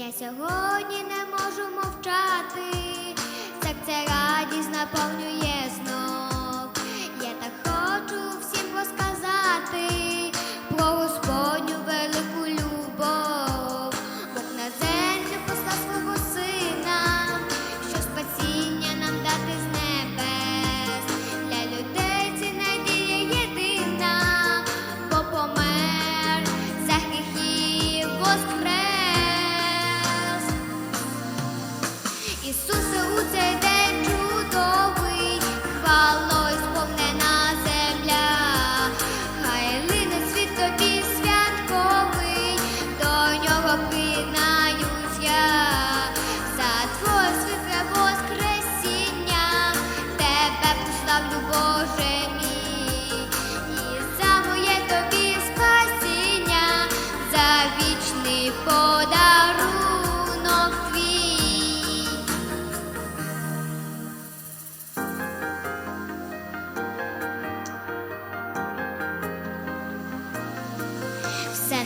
Я сьогодні не можу мовчати, так це радість наповнює знов.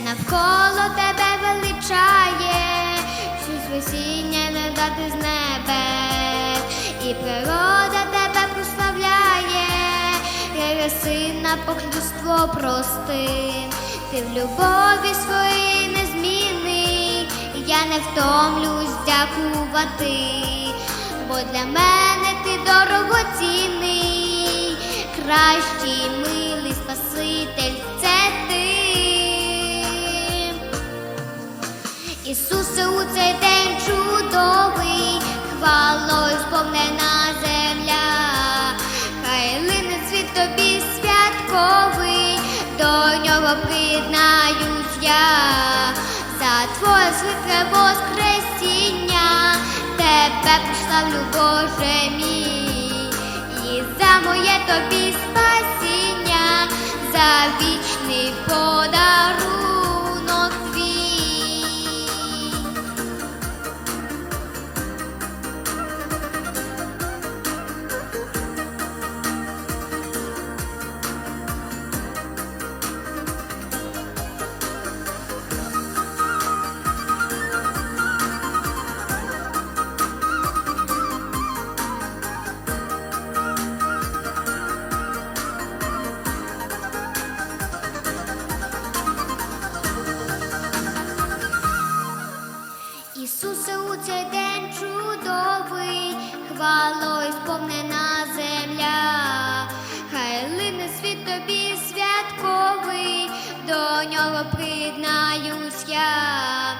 Навколо тебе величає, щось весіння не дати з небес, і природа тебе прославляє, Єси на похлюство прости, ти в любові своїй незмінний, я не втомлюсь дякувати, бо для мене ти дорогоцінний, кращий милий Спаситель Ісусе, у цей день чудовий, хвалою сповнена земля, хай лине світ тобі святковий, до нього приєднаюсь я, за твоє світле воскресіння, тебе прославлю, Боже мій, і за моє тобі спасіння, за вічний хвалою сповнена земля, хай лине світ тобі святковий, до нього приєднаюсь я,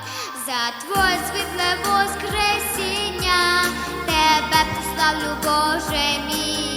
за твоє світле воскресіння, тебе прославлю, Боже мій,